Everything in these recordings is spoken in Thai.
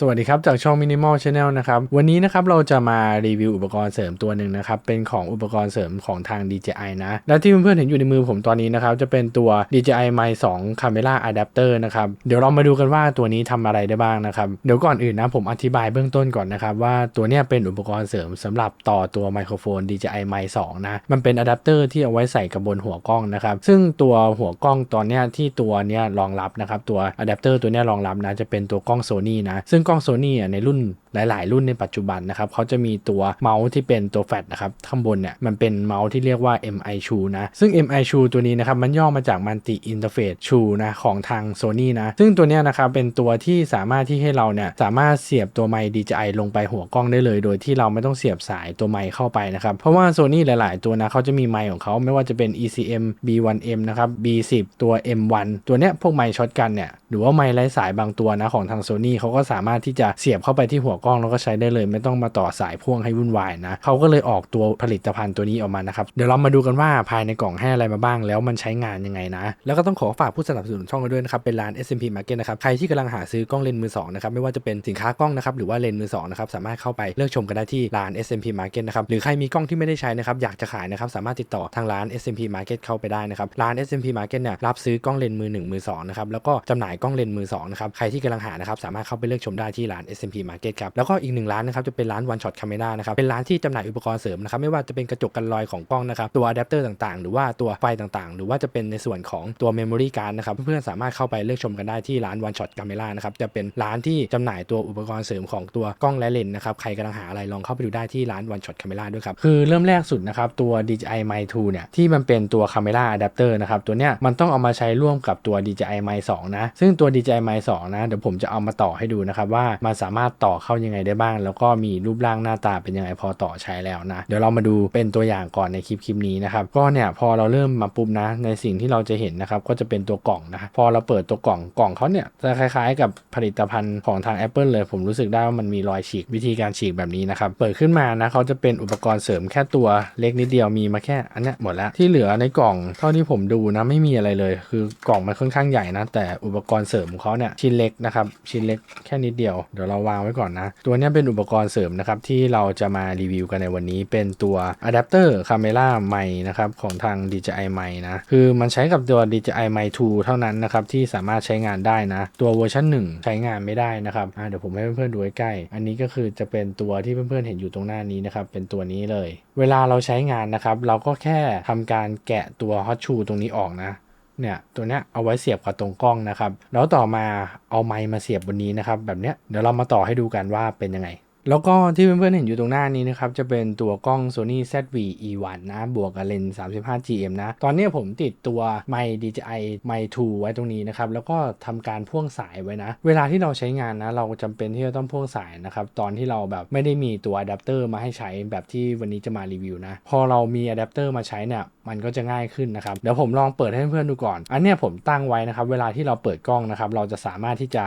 สวัสดีครับ จากช่อง Minimal Channel นะครับ วันนี้นะครับเราจะมารีวิวอุปกรณ์เสริมตัวหนึ่งนะครับ เป็นของอุปกรณ์เสริมของทาง DJI นะ และที่เพื่อนๆเห็นอยู่ในมือผมตอนนี้นะครับ จะเป็นตัว DJI Mic 2 Camera Adapter นะครับ เดี๋ยวเรามาดูกันว่าตัวนี้ทำอะไรได้บ้างนะครับ เดี๋ยวก่อนอื่นนะผมอธิบายเบื้องต้นก่อนนะครับว่าตัวนี้เป็นอุปกรณ์เสริมสำหรับต่อตัวไมโครโฟน DJI Mic 2 นะ มันเป็นอะแดปเตอร์ที่เอาไว้ใส่กับบนหัวกล้องนะครับซึ่งตัวหัวกล้องตอนนี้ที่ตัวเนี้ยรองรับนะครับตัวอะแดปเตอร์ตัวนี้รองรับนะจะเป็นตัวกล้อง Sony นะซึ่งกล้อง Sony อะในรุ่นหลาย ๆ รุ่นในปัจจุบันนะครับเขาจะมีตัวเมาส์ที่เป็นตัวแฟลชนะครับข้างบนเนี่ยมันเป็นเมาส์ที่เรียกว่า MI True นะ ซึ่ง MI True ตัวนี้นะครับมันย่อมาจาก Multi Interface True นะของทาง Sony นะ ซึ่งตัวเนี้ยนะครับเป็นตัวที่สามารถที่ให้เราเนี่ยสามารถเสียบตัวไมค์ DJI ลงไปหัวกล้องได้เลย โดยที่เราไม่ต้องเสียบสายตัวไมค์เข้าไปนะครับเพราะว่า Sony หลาย ๆ ตัวนะเขาจะมีไมค์ของเขาไม่ว่าจะเป็น ECM B1M นะครับ B10 ตัว M1 ตัวเนี้ยพวกไมค์ช็อตกันเนี่ยหรือว่าไมค์ไร้สายบางตัวนะของทาง Sony เขาก็สามารถที่จะเสียบเข้าไปที่หัวกล้องแล้วก็ใช้ได้เลย ไม่ต้องมาต่อสายพ่วงให้วุ่นวายนะเขาก็เลยออกตัวผลิตภัณฑ์ตัวนี้ออกมานะครับเดี๋ยวเรามาดูกันว่าภายในกล่องให้อะไรมาบ้าง แล้วมันใช้งานยังไงนะ แล้วก็ต้องขอฝากผู้สนับสนุนช่องเราด้วยนะครับเป็นร้าน SMP Market นะครับใครที่กำลังหาซื้อกล้องเลนส์มือสองนะครับไม่ว่าจะเป็นสินค้ากล้องนะครับหรือว่าเลนส์มือสองนะครับสามารถเข้าไปเลือกชมกันได้ที่ร้าน SMP Market นะครับหรือใครมีกล้องที่ไม่ได้ใช้นะครับอยากจะขายนะครับสามารถติดต่อทางร้าน SMP Market เข้าไปได้นะครับร้าน SMP Market เนี่ยรับซื้อกล้องเลนส์มือหนึ่งมือสองนะครับแล้วก็จำหน่ายกล้องเลนส์มือสองนะครับใครที่กำลังหานะครับสามารถเข้าไปเลือกชมได้ที่ร้าน SMP Market ครับ แล้วก็อีกหนึ่งร้านนะครับจะเป็นร้าน One Shot Camera นะครับ เป็นร้านที่จำหน่ายอุปกรณ์เสริมนะครับ ไม่ว่าจะเป็นกระจกกันรอยของกล้องนะครับ ตัวอะแดปเตอร์ต่างๆ หรือว่าตัวไฟต่างๆ หรือว่าจะเป็นในส่วนของตัว Memory Card นะครับ เพื่อนๆสามารถเข้าไปเลือกชมกันได้ที่ร้าน One Shot Camera นะครับ จะเป็นร้านที่จำหน่ายตัวอุปกรณ์เสริมของตัวกล้องและเลนส์นะครับ ใครกำลังหาอะไรลองเข้าไปดูได้ที่ร้าน One Shot Camera ด้วยครับ คือเริ่มแรกสุดนะครับตัว DJI Mic 2เนี่ยที่มันเป็นตัว Camera Adapter นะครับตัวเนี้ยมันต้องเอามาใช้ร่วมกับตัว DJI Mic 2นะซึ่งตัว DJI Mic 2นะเดี๋ยวผมจะเอามาต่อให้ดูนะครับว่ามันสามารถต่อเข้ายังไงได้บ้าง แล้วก็มีรูปร่างหน้าตาเป็นยังไงพอต่อใช้แล้วนะ เดี๋ยวเรามาดูเป็นตัวอย่างก่อนในคลิปคลิปนี้นะครับก็เนี่ยพอเราเริ่มมาปุ๊บนะ ในสิ่งที่เราจะเห็นนะครับก็จะเป็นตัวกล่องนะพอเราเปิดตัวกล่องกล่องเขาเนี่ยจะคล้ายๆ กับผลิตภัณฑ์ของทาง Apple เลย ผมรู้สึกได้ว่ามันมีรอยฉีกวิธีการฉีกแบบนี้นะครับเปิดขึ้นมานะเขาจะเป็นอุปกรณ์เสริมแค่ตัวเล็กนิดเดียวมีมาแค่อันเนี้ยหมดแล้วที่เหลือในกล่องเท่าที่ผมดูนะไม่มีอะไรเลย คือกล่องมันค่อนข้างใหญ่นะแต่อุปกรณ์เสริมของเขาเนี่ยชิ้นเล็กนะครับชิ้นเล็กแค่นิดเดียวเดี๋ยวเราวางไว้ก่อนนะ ตัวนี้เป็นอุปกรณ์เสริมนะครับ ที่เราจะมารีวิวกันในวันนี้ เป็นตัวอะแดปเตอร์คาเมล่าไมนะครับของทาง DJI m i นะคือมันใช้กับตัว DJI m i 2เท่านั้นนะครับที่สามารถใช้งานได้นะ ตัวเวอร์ชัน1 ใช้งานไม่ได้นะครับเดี๋ยวผมให้เพื่อนๆดูใกล้อันนี้ก็คือจะเป็นตัวที่เพื่อนๆเห็นอยู่ตรงหน้านี้นะครับเป็นตัวนี้เลย เวลาเราใช้งานนะครับเราก็แค่ทำการแกะตัวฮอตชูตรงนี้ออกนะ เนี่ยตัวเนี้ยเอาไว้เสียบกับตรงกล้องนะครับ แล้วต่อมาเอาไมค์มาเสียบบนนี้นะครับ แบบเนี้ยเดี๋ยวเรามาต่อให้ดูกันว่าเป็นยังไง แล้วก็ที่เพื่อนๆเห็นอยู่ตรงหน้านี้นะครับ จะเป็นตัวกล้อง Sony ZV E1 นะ บวกกับเลนส์ 35 GM นะ ตอนนี้ผมติดตัวไมค์ DJI Mic 2 ไว้ตรงนี้นะครับ แล้วก็ทำการพ่วงสายไว้นะ เวลาที่เราใช้งานนะ เราจำเป็นที่จะต้องพ่วงสายนะครับ ตอนที่เราแบบไม่ได้มีตัวอะแดปเตอร์มาให้ใช้แบบที่วันนี้จะมารีวิวนะ พอเรามีอะแดปเตอร์มาใช้เนี่ย มันก็จะง่ายขึ้นนะครับ เดี๋ยวผมลองเปิดให้เพื่อนๆดูก่อน อันนี้ผมตั้งไว้นะครับ เวลาที่เราเปิดกล้องนะครับ เราจะสามารถที่จะ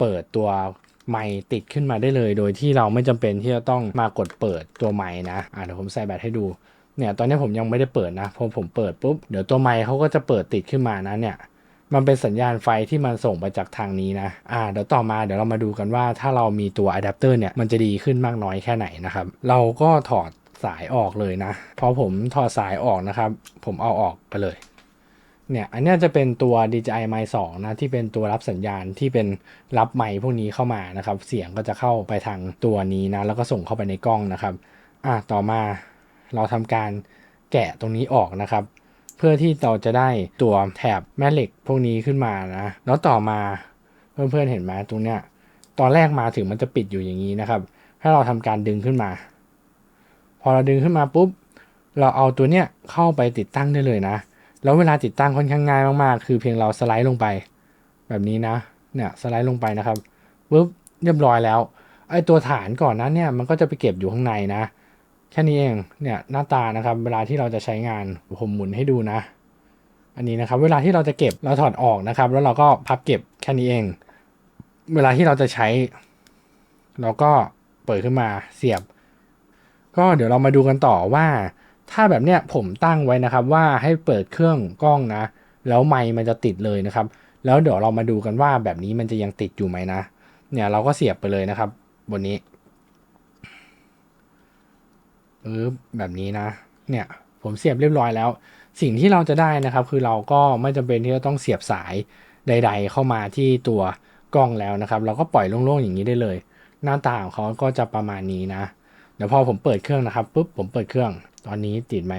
เปิดตัว ไมค์ติดขึ้นมาได้เลย โดยที่เราไม่จำเป็นที่จะต้องมากดเปิดตัวไมค์นะอ่าเดี๋ยวผมใส่แบตให้ดูเนี่ยตอนนี้ผมยังไม่ได้เปิดนะพอผมเปิดปุ๊บเดี๋ยวตัวไมค์เขาก็จะเปิดติดขึ้นมานะเนี่ยมันเป็นสัญญาณไฟที่มันส่งไปจากทางนี้นะ อ่า เดี๋ยวต่อมาเดี๋ยวเรามาดูกันว่าถ้าเรามีตัวอะแดปเตอร์เนี่ย มันจะดีขึ้นมากน้อยแค่ไหนนะครับ เราก็ถอดสายออกเลยนะ พอผมถอดสายออกนะครับ ผมเอาออกไปเลย เนี่ยอันนี้จะเป็นตัว DJI Mic 2นะที่เป็นตัวรับสัญญาณที่เป็นรับไมค์พวกนี้เข้ามานะครับ เสียงก็จะเข้าไปทางตัวนี้นะ แล้วก็ส่งเข้าไปในกล้องนะครับอะต่อมาเราทำการแกะตรงนี้ออกนะครับ เพื่อที่เราจะได้ตัวแถบแม่เหล็กพวกนี้ขึ้นมานะแล้วต่อมาเพื่อนๆเห็นไหมตรงเนี้ยตอนแรกมาถึงมันจะปิดอยู่อย่างนี้นะครับ ให้เราทำการดึงขึ้นมา พอเราดึงขึ้นมาปุ๊บเราเอาตัวเนี้ยเข้าไปติดตั้งได้เลยนะ แล้วเวลาติดตั้งค่อนข้างง่ายมากๆ คือเพียงเราสไลด์ลงไป แบบนี้นะ เนี่ยสไลด์ลงไปนะครับปุ๊บเรียบร้อยแล้ว ไอตัวฐานก่อนนั้นเนี่ยมันก็จะไปเก็บอยู่ข้างในนะ แค่นี้เอง เนี่ยหน้าตานะครับเวลาที่เราจะใช้งานผมหมุนให้ดูนะ อันนี้นะครับเวลาที่เราจะเก็บเราถอดออกนะครับ แล้วเราก็พับเก็บแค่นี้เอง เวลาที่เราจะใช้ เราก็เปิดขึ้นมาเสียบ ก็เดี๋ยวเรามาดูกันต่อว่า ถ้าแบบเนี้ยผมตั้งไว้นะครับว่าให้เปิดเครื่องกล้องนะ แล้วไมค์มันจะติดเลยนะครับ แล้วเดี๋ยวเรามาดูกันว่าแบบนี้มันจะยังติดอยู่ไหมนะ เนี่ยเราก็เสียบไปเลยนะครับ บนนี้ปึ๊บแบบนี้นะ เนี่ยผมเสียบเรียบร้อยแล้ว สิ่งที่เราจะได้นะครับ คือเราก็ไม่จำเป็นที่จะต้องเสียบสายใด ๆ เข้ามาที่ตัวกล้องแล้วนะครับ เราก็ปล่อยโล่งๆอย่างนี้ได้เลย หน้าตาของเขาก็จะประมาณนี้นะ เดี๋ยวพอผมเปิดเครื่องนะครับปุ๊บผมเปิดเครื่อง ตอนนี้ติดไหม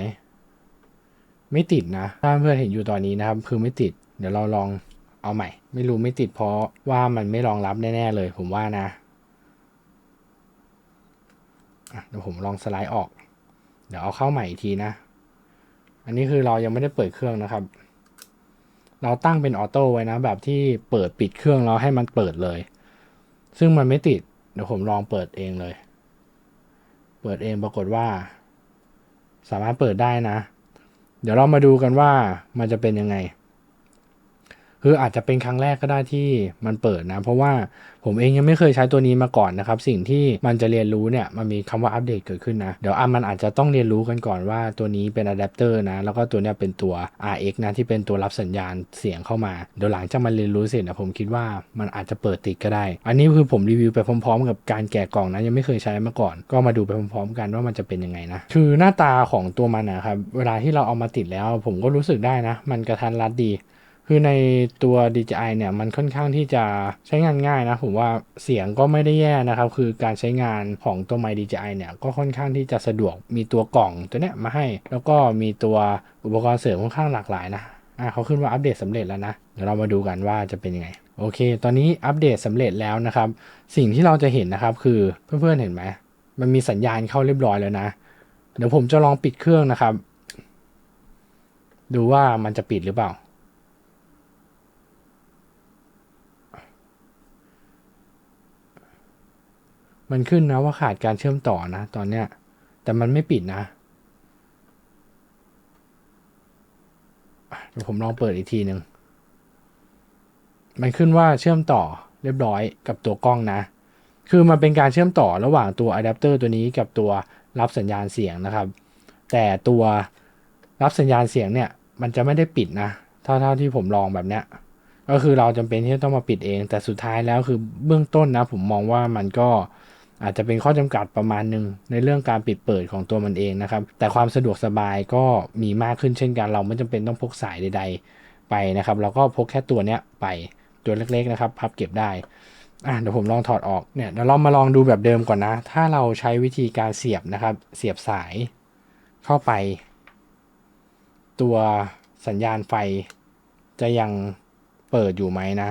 ไม่ติดนะถ้าเพื่อนเห็นอยู่ตอนนี้นะครับ คือไม่ติด เดี๋ยวเราลองเอาใหม่ ไม่รู้ไม่ติดเพราะว่ามันไม่รองรับแน่ๆเลย ผมว่านะะเดี๋ยวผมลองสไลด์ออก เดี๋ยวเอาเข้าใหม่อีกทีนะ อันนี้คือเรายังไม่ได้เปิดเครื่องนะครับ เราตั้งเป็นออโต้ไว้นะ แบบที่เปิดปิดเครื่องแล้วให้มันเปิดเลย ซึ่งมันไม่ติด เดี๋ยวผมลองเปิดเองเลย เปิดเองปรากฏว่า สามารถเปิดได้นะ เดี๋ยวเรามาดูกันว่ามันจะเป็นยังไง คืออาจจะเป็นครั้งแรกก็ได้ที่มันเปิดนะ เพราะว่าผมเองยังไม่เคยใช้ตัวนี้มาก่อนนะครับ สิ่งที่มันจะเรียนรู้เนี่ยมันมีคำว่าอัปเดตเกิดขึ้นนะ เดี๋ยวอะมันอาจจะต้องเรียนรู้กันก่อนว่าตัวนี้เป็นอะแดปเตอร์นะ แล้วก็ตัวเนี้ยเป็นตัว RX นะที่เป็นตัวรับสัญญาณเสียงเข้ามา เดี๋ยวหลังจากมันเรียนรู้เสร็จนะผมคิดว่ามันอาจจะเปิดติดก็ได้ อันนี้คือผมรีวิวไปพร้อม ๆ กับการแกะกล่องนะยังไม่เคยใช้มาก่อน ก็มาดูไปพร้อมๆ กันว่ามันจะเป็นยังไงนะ คือหน้าตาของตัวมันนะครับเวลาที่เราเอามาติดแล้ว ผมก็รู้สึกได้นะ มันกระทันรัดดี คือในตัว DJI เนี่ยมันค่อนข้างที่จะใช้งานง่ายนะผมว่าเสียงก็ไม่ได้แย่นะครับ คือการใช้งานของตัวไมค์ DJI เนี่ยก็ค่อนข้างที่จะสะดวกมีตัวกล่องตัวเนี้ยมาให้ แล้วก็มีตัวอุปกรณ์เสริมค่อนข้างหลากหลายนะอะเขาขึ้นว่าอัปเดตสำเร็จแล้วนะ เดี๋ยวเรามาดูกันว่าจะเป็นยังไง โอเค ตอนนี้อัปเดตสำเร็จแล้วนะครับ สิ่งที่เราจะเห็นนะครับคือเพื่อนๆเห็นไหมมันมีสัญญาณเข้าเรียบร้อยแล้วนะ เดี๋ยวผมจะลองปิดเครื่องนะครับ ดูว่ามันจะปิดหรือเปล่า มันขึ้นนะว่าขาดการเชื่อมต่อนะ ตอนเนี้ย แต่มันไม่ปิดนะเดี๋ยวผมลองเปิดอีกทีหนึ่งมันขึ้นว่าเชื่อมต่อเรียบร้อยกับตัวกล้องนะ คือมันเป็นการเชื่อมต่อระหว่างตัวอะแดปเตอร์ตัวนี้กับตัวรับสัญญาณเสียงนะครับ แต่ตัวรับสัญญาณเสียงเนี่ย มันจะไม่ได้ปิดนะ เท่าเท่าที่ผมลองแบบเนี้ย ก็คือเราจำเป็นที่จะต้องมาปิดเอง แต่สุดท้ายแล้วคือเบื้องต้นนะ ผมมองว่ามันก็ อาจจะเป็นข้อจำกัดประมาณหนึ่งในเรื่องการปิดเปิดของตัวมันเองนะครับ แต่ความสะดวกสบายก็มีมากขึ้นเช่นกัน เราไม่จำเป็นต้องพกสายใด ๆ ไปนะครับ เราก็พกแค่ตัวเนี้ยไปตัวเล็กๆนะครับ พับเก็บได้อะเดี๋ยวผมลองถอดออกเนี่ยเดี๋ยวเรามาลองดูแบบเดิมก่อนนะ ถ้าเราใช้วิธีการเสียบนะครับ เสียบสายเข้าไป ตัวสัญญาณไฟจะยังเปิดอยู่ไหมนะ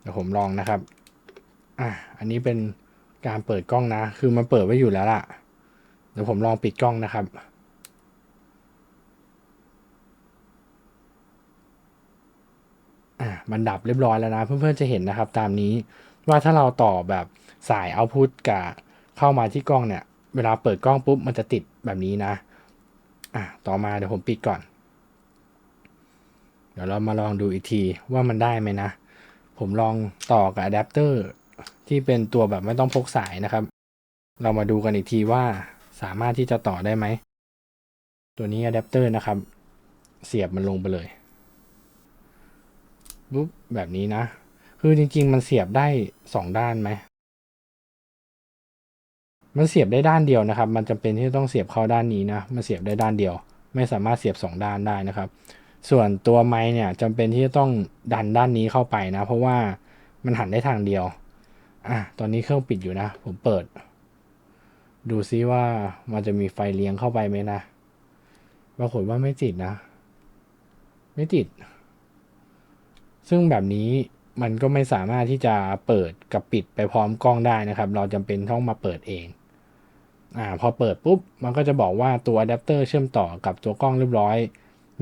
เดี๋ยวผมลองนะครับ อะ อันนี้เป็น การเปิดกล้องนะ คือมันเปิดไว้อยู่แล้วล่ะ เดี๋ยวผมลองปิดกล้องนะครับ อะมันดับเรียบร้อยแล้วนะ เพื่อนๆจะเห็นนะครับ ตามนี้ว่าถ้าเราต่อแบบสายเอาพุทกับเข้ามาที่กล้องเนี่ย เวลาเปิดกล้องปุ๊บมันจะติดแบบนี้นะ อะต่อมาเดี๋ยวผมปิดก่อน เดี๋ยวเรามาลองดูอีกทีว่ามันได้ไหมนะ ผมลองต่อกับอะแดปเตอร์ ที่เป็นตัวแบบไม่ต้องพกสายนะครับ เรามาดูกันอีกทีว่าสามารถที่จะต่อได้ไหม ตัวนี้อะแดปเตอร์นะครับ เสียบมันลงไปเลยปุ๊บแบบนี้นะ คือจริง ๆ มันเสียบได้สองด้านไหมมันเสียบได้ด้านเดียวนะครับ มันจำเป็นที่ต้องเสียบเข้าด้านนี้นะ มันเสียบได้ด้านเดียว ไม่สามารถเสียบสองด้านได้นะครับ ส่วนตัวไม้เนี่ยจำเป็นที่จะต้องดันด้านนี้เข้าไปนะ เพราะว่ามันหันได้ทางเดียว อะตอนนี้เครื่องปิดอยู่นะ ผมเปิด ดูซิว่ามันจะมีไฟเลี้ยงเข้าไปไหมนะปรากฏว่าไม่ติดนะ ไม่ติด ซึ่งแบบนี้มันก็ไม่สามารถที่จะเปิดกับปิดไปพร้อมกล้องได้นะครับ เราจำเป็นต้องมาเปิดเอง อ่า พอเปิดปุ๊บ มันก็จะบอกว่าตัวอะแดปเตอร์เชื่อมต่อกับตัวกล้องเรียบร้อย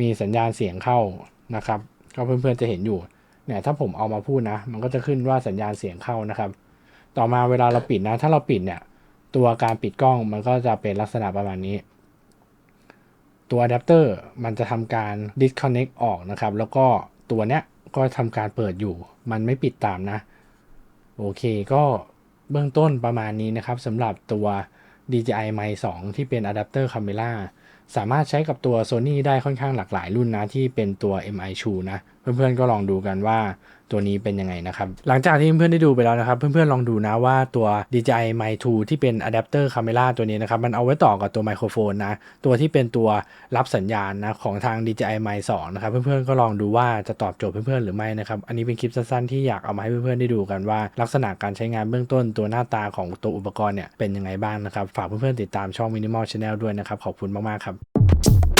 มีสัญญาณเสียงเข้านะครับ ก็เพื่อนๆจะเห็นอยู่ เนี่ย ถ้าผมเอามาพูดนะ มันก็จะขึ้นว่าสัญญาณเสียงเข้านะครับ ต่อมาเวลาเราปิดนะ ถ้าเราปิดเนี่ย ตัวการปิดกล้องมันก็จะเป็นลักษณะประมาณนี้ ตัวอะแดปเตอร์มันจะทำการ disconnect ออกนะครับ แล้วก็ตัวเนี้ยก็ทำการเปิดอยู่ มันไม่ปิดตามนะ โอเคก็เบื้องต้นประมาณนี้นะครับสำหรับตัว DJI Mic 2 ที่เป็นอะแดปเตอร์ Camera สามารถใช้กับตัว Sony ได้ค่อนข้างหลากหลายรุ่นนะ ที่เป็นตัว MI True นะ เพื่อนๆก็ลองดูกันว่า ตัวนี้เป็นยังไงนะครับ หลังจากที่เพื่อนๆได้ดูไปแล้วนะครับ เพื่อนๆลองดูนะว่าตัว DJI Mic 2 ที่เป็นอะแดปเตอร์คาเมราตัวนี้นะครับ มันเอาไว้ต่อกับตัวไมโครโฟนนะ ตัวที่เป็นตัวรับสัญญาณนะของทาง DJI Mic 2 นะครับ เพื่อนๆก็ลองดูว่าจะตอบโจทย์เพื่อนๆหรือไม่นะครับ อันนี้เป็นคลิปสั้นๆที่อยากเอามาให้เพื่อนๆได้ดูกันว่า ลักษณะการใช้งานเบื้องต้นตัวหน้าตาของตัวอุปกรณ์เนี่ยเป็นยังไงบ้างนะครับ ฝากเพื่อนๆติดตามช่อง Minimal Channel ด้วยนะครับ ขอบคุณมากๆครับ